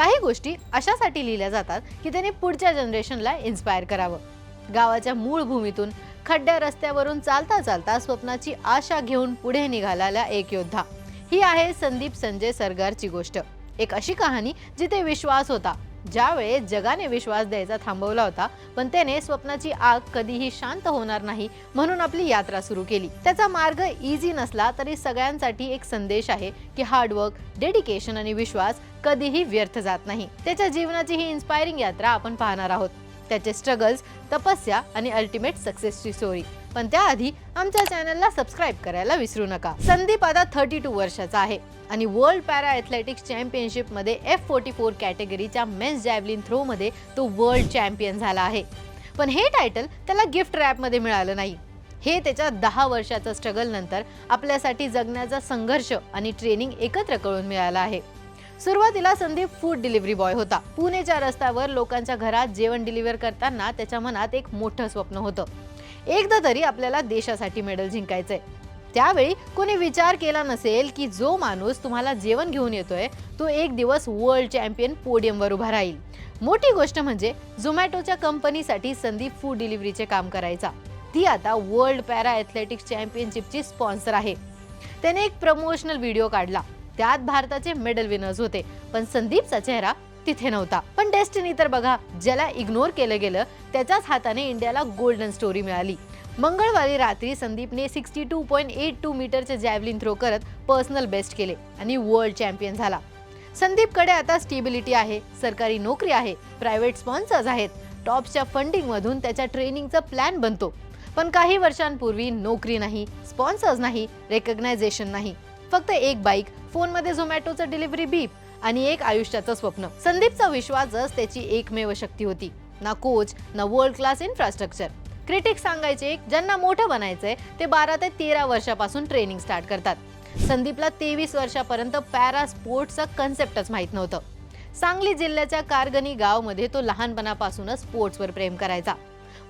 काही गोष्टी अशासाठी लिहिल्या जातात की त्याने पुढच्या जनरेशनला इन्स्पायर करावं. गावाच्या मूळ भूमीतून खड्ड्या रस्त्यावरून चालता चालता स्वप्नाची आशा घेऊन पुढे निघालेला एक योद्धा. ही आहे संदीप संजय सरगारची गोष्ट. एक अशी कहाणी जिथे विश्वास होता. ज्यावेळेस जगाने विश्वास द्यायचा थांबवला होता पण त्याने स्वप्नाची आग कधीही शांत होणार नाही म्हणून आपली यात्रा सुरू केली. त्याचा मार्ग इझी नसला तरी सगळ्यांसाठी एक संदेश आहे की हार्डवर्क डेडिकेशन आणि विश्वास कधीही व्यर्थ जात नाही. त्याच्या जीवनाची ही इन्स्पायरिंग यात्रा आपण पाहणार आहोत. त्याचे स्ट्रगल्स तपस्या आणि अल्टिमेट सक्सेसची स्टोरी पण त्याआधी आमच्या चॅनलला सबस्क्राईब करायला विसरू नका. संदीप आता थर्टी टू वर्षाचा आहे आणि वर्ल्ड पॅरा ॲथलेटिक्स चॅम्पियनशिपमध्ये एफ फोर्टी फोर कॅटेगरीच्या मेन्स जॅव्हलिन थ्रोमध्ये तो वर्ल्ड चॅम्पियन झाला आहे. पण हे टायटल त्याला गिफ्ट रॅपमध्ये मिळालं नाही. हे त्याच्या दहा वर्षाचं स्ट्रगल नंतर आपल्यासाठी जगण्याचा संघर्ष आणि ट्रेनिंग एकत्र कळून मिळालं आहे. सुरुवातीला संदीप फूड डिलिव्हरी बॉय होता. पुणेच्या रस्त्यावर लोकांच्या घरात जेवण डिलिव्हर करताना त्याच्या मनात एक मोठं स्वप्न होतं. एकदा तरी आपल्याला देशासाठी मेडल जिंकायचंय. त्यावेळी कोणी विचार केला नसेल की जो माणूस तुम्हाला जेवण घेऊन येतोय तो एक दिवस वर्ल्ड चॅम्पियन पोडियमवर उभा राहील. मोठी गोष्ट म्हणजे झोमॅटोच्या कंपनीसाठी संदीप फूड डिलिव्हरीचे काम करायचा. ती आता वर्ल्ड पॅरा ॲथलेटिक्स चॅम्पियनशिपची स्पॉन्सर आहे. त्याने एक प्रमोशनल व्हिडिओ काढला. त्यात भारताचे मेडल विनर्स होते. पण संदीपचा चेहरा तिथे नव्हता. पण डेस्टिनी तर बघा ज्याला इग्नोर केलं गेलं त्याच्याच हाताने इंडियाला गोल्डन स्टोरी मिळाली. मंगळवारी रात्री संदीपने sixty two point eight two मीटरचे जॅव्हलिन थ्रो करत पर्सनल बेस्ट केले आणि वर्ल्ड चॅम्पियन झाला. संदीपकडे आता स्टेबिलिटी आहे सरकारी नोकरी आहे प्रायव्हेट स्पॉन्सर्स आहेत. टॉप्सच्या फंडिंगमधून त्याच्या ट्रेनिंगचा प्लॅन बनतो. पण काही वर्षांपूर्वी नोकरी नाही स्पॉन्सर्स नाही रेकग्नायझेशन नाही. फक्त एक बाईक फोनमध्ये झोमॅटोचं डिलिव्हरी बीप आणि एक आयुष्याचं स्वप्न. संदीपचा विश्वासच त्याची एकमेव शक्ती होती. ना कोच ना वर्ल्ड क्लास इन्फ्रास्ट्रक्चर क्रिटिक सांगायचे ज्यांना मोठं बनायचंय ते बारा ते तेरा वर्षापासून ट्रेनिंग स्टार्ट करतात. संदीपला तेवीस वर्षापर्यंत पॅरा स्पोर्ट्सचं कन्सेप्टच माहीत नव्हतं. सांगली जिल्ह्याच्या कारगणी गावमध्ये तो लहानपणापासूनच स्पोर्ट्सवर प्रेम करायचा.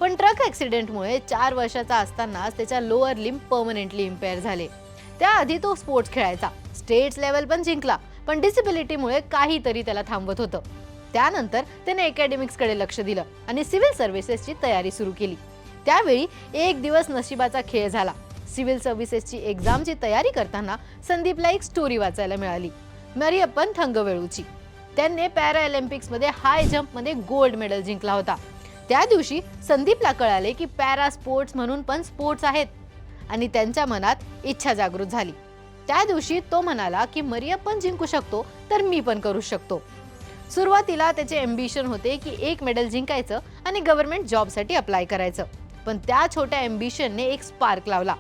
पण ट्रक ॲक्सिडेंटमुळे चार वर्षाचा असतानाच त्याच्या लोअर लिम्प परमनंटली इम्पेअर झाले. त्याआधी तो स्पोर्ट्स खेळायचा. स्टेट्स लेवल पण जिंकला. पण डिसेबिलिटीमुळे काहीतरी त्याला थांबवत होतं. त्यानंतर त्याने अकॅडमिक्सकडे लक्ष दिलं आणि सिव्हिल सर्व्हिसेसची तयारी सुरू केली. त्यावेळी एक दिवस नशिबाचा खेळ झाला. सिव्हिल सर्व्हिसेसची एक्झामची तयारी करताना संदीपला एक स्टोरी वाचायला मिळाली. मरियप्पन थंगवेळूची. त्यांनी पॅरा ऑलिम्पिक्समध्ये हाय जम्पमध्ये गोल्ड मेडल जिंकला होता. त्या दिवशी संदीपला कळाले की पॅरा स्पोर्ट्स म्हणून पण स्पोर्ट्स आहेत. आणि त्यांच्या मनात इच्छा जागृत झाली. त्या दिवशी तो म्हणाला की मरियप्पन जिंकू शकतो तर मी पण करू शकतो. सुरुवातीला त्याचे एम्बिशन होते की एक मेडल जिंकायचं आणि गव्हर्नमेंट जॉबसाठी अप्लाय करायचं. पण त्या छोट्या एम्बिशनने एक स्पार्क लावला.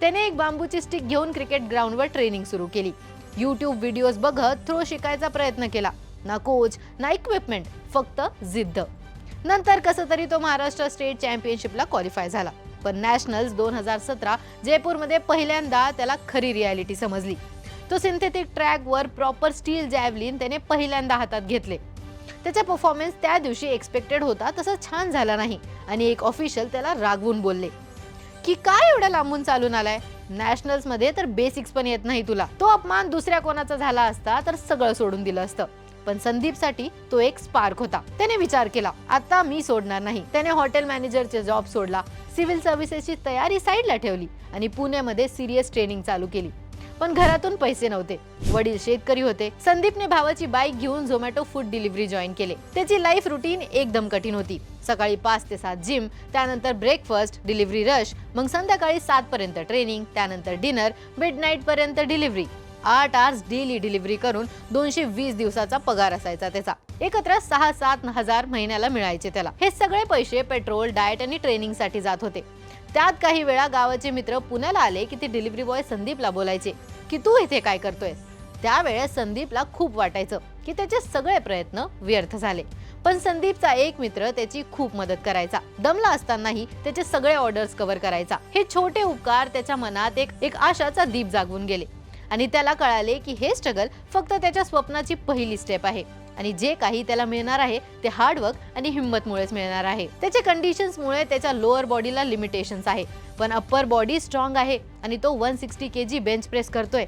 त्याने एक बांबूची स्टिक घेऊन क्रिकेट ग्राउंडवर ट्रेनिंग सुरू केली. यूट्यूब व्हिडिओज बघत थ्रो शिकायचा प्रयत्न केला. ना कोच ना इक्विपमेंट फक्त जिद्द. नंतर कसं तरी तो महाराष्ट्र स्टेट चॅम्पियनशिपला क्वालिफाय झाला. पण नॅशनल्स दोन हजार सतरा जयपूरमध्ये पहिल्यांदा त्याला खरी रियालिटी समजली. तो सिंथेटिक ट्रॅकवर प्रॉपर स्टील जॅव्हलिन त्याने पहिल्यांदा हातात घेतले. त्याचा परफॉर्मन्स त्या दिवशी एक्सपेक्टेड होता तसं छान झाला नाही आणि एक ऑफिशियल त्याला रागवून बोलले. की काय एवढ्या लांबून चालून आलाय? नॅशनल्समध्ये तर बेसिक्स पण येत नाही तुला. तो अपमान दुसऱ्या कोणाचा झाला असता तर सगळं सोडून दिलं असतं. पण संदीपसाठी तो एक स्पार्क होता. त्याने विचार केला आता मी सोडणार नाही. त्याने हॉटेल मॅनेजरचे जॉब सोडला. सिव्हिल सर्व्हिसेसची तयारी साईडला ठेवली आणि पुण्यामध्ये सिरियस ट्रेनिंग चालू केली. पण घरातून पैसे नव्हते. वडील शेतकरी होते. संदीपने भावाची बाईक घेऊन झोमॅटो फूड डिलिव्हरी जॉईन केले. त्याची लाईफ रुटीन एकदम कठीण होती. सकाळी पाच ते सात जिम त्यानंतर ब्रेकफास्ट डिलिव्हरी रश मग संध्याकाळी सात पर्यंत ट्रेनिंग त्यानंतर डिनर मिड नाईट पर्यंत डिलिव्हरी आठ आर्स डेली डिलिव्हरी करून दोनशे वीस दिवसाचा पगार असायचा त्याचा. एकत्र सहा सात हजार महिन्याला मिळायचे त्याला. हे सगळे पैसे पेट्रोल डाएट आणि ट्रेनिंगसाठी जात होते. त्यात काही वेळा गावाचे मित्र पुण्याला आले की ते डिलिव्हरी बॉय संदीपला बोलायचे की तू इथे काय करतोयस त्यावेळेस संदीपला खूप वाटायचं की त्याचे सगळे प्रयत्न व्यर्थ झाले. पण संदीपचा एक मित्र त्याची खूप मदत करायचा. दमला असतानाही त्याचे सगळे ऑर्डर्स कव्हर करायचा. हे छोटे उपकार त्याच्या मनात एक एक आशाचा दीप जागवून गेले. आणि त्याला कळाले की हे स्ट्रगल फक्त त्याच्या स्वप्नाची पहिली स्टेप आहे. आणि जे काही त्याला मिळणार आहे ते हार्डवर्क आणि हिंमतमुळेच मिळणार आहे. त्याच्या कंडिशन्समुळे त्याच्या लोअर बॉडीला लिमिटेशन्स आहे. पण अप्पर बॉडी स्ट्रॉंग आहे आणि तो one sixty K G bench press करतोय.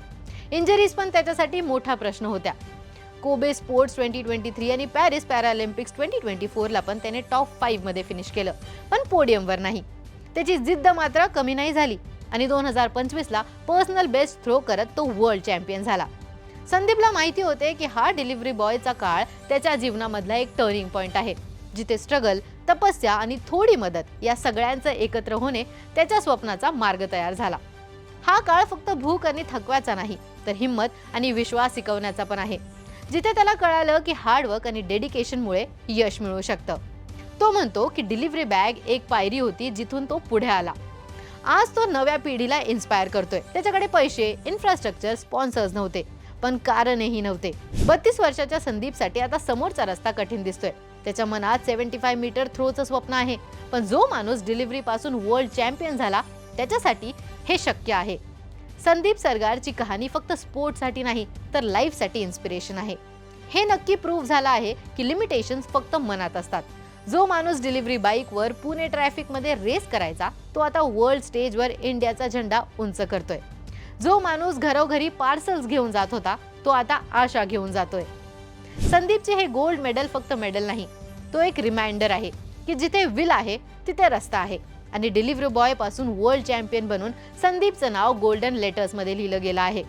इंजरीज पण त्याच्यासाठी मोठा प्रश्न होत्या. Kobe sports twenty twenty three आणि पॅरिस पॅरालिम्पिक्स ट्वेंटी ट्वेंटी फोरला पण त्याने टॉप फाईव्हमध्ये फिनिश केलं. पण पोडियमवर नाही. त्याची जिद्द मात्र कमी नाही झाली. आणि दोन हजार पंचवीसला पर्सनल बेस्ट थ्रो करत तो वर्ल्ड चॅम्पियन झाला. संदीपला माहिती होते की हा डिलिव्हरी बॉयचा काळ त्याच्या जीवनामधला एक टर्निंग पॉईंट आहे जिथे स्ट्रगल तपस्या आणि थोडी मदत या सगळ्यांचं एकत्र होणे त्याच्या स्वप्नाचा मार्ग तयार झाला. हा काळ फक्त भूक आणि थकव्याचा नाही तर हिंमत आणि विश्वास शिकवण्याचा पण आहे जिथे त्याला कळालं की हार्डवर्क आणि डेडिकेशनमुळे यश मिळू शकतं. तो म्हणतो की डिलिव्हरी बॅग एक पायरी होती जिथून तो पुढे आला. आज तो नव्या पिढीला इन्स्पायर करतोय. त्याच्याकडे पैसे इन्फ्रास्ट्रक्चर स्पॉन्सर्स नव्हते. पण कारणही नव्हते. बत्तीस वर्षाच्या संदीपसाठी आता समोरचा रस्ता कठीण दिसतोय. त्याच्या मनात सेव्हन्टी फाय मीटर थ्रोचं स्वप्न आहे. पण जो माणूस डिलिव्हरी पासून वर्ल्ड चॅम्पियन झाला त्याच्यासाठी हे शक्य आहे. संदीप सरगारची कहाणी फक्त स्पोर्टसाठी नाही तर लाईफसाठी इन्स्पिरेशन आहे. हे नक्की प्रूव्ह झालं आहे की लिमिटेशन्स फक्त मनात असतात. जो माणूस डिलिव्हरी बाईकवर पुणे ट्रॅफिकमध्ये रेस करायचा तो आता वर्ल्ड स्टेजवर इंडियाचा झेंडा उंच करतोय. जो माणूस घरोघरी पार्सल्स घेऊन जात होता तो आता आशा घेऊन जातोय. संदीपचे हे गोल्ड मेडल फक्त मेडल नाही तो एक रिमाइंडर आहे की जिथे विल आहे तिथे रस्ता आहे. आणि डिलिव्हरी बॉयपासून वर्ल्ड चॅम्पियन बनून संदीपचं नाव गोल्डन लेटर्समध्ये लिहिलं गेलं आहे.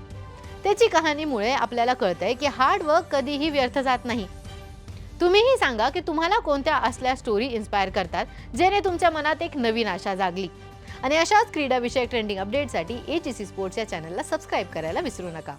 त्याची कहाणीमुळे आपल्याला कळतंय की हार्ड वर्क कधीही व्यर्थ जात नाही. तुम्हीही सांगा की तुम्हाला कोणत्या असल्या स्टोरी इन्स्पायर करतात जेणे तुमच्या मनात एक नवीन आशा जागली. आणि अशाच क्रीडाविषयक ट्रेंडिंग अपडेटसाठी एच सी स्पोर्ट्स या चॅनलला सबस्क्राईब करायला विसरू नका.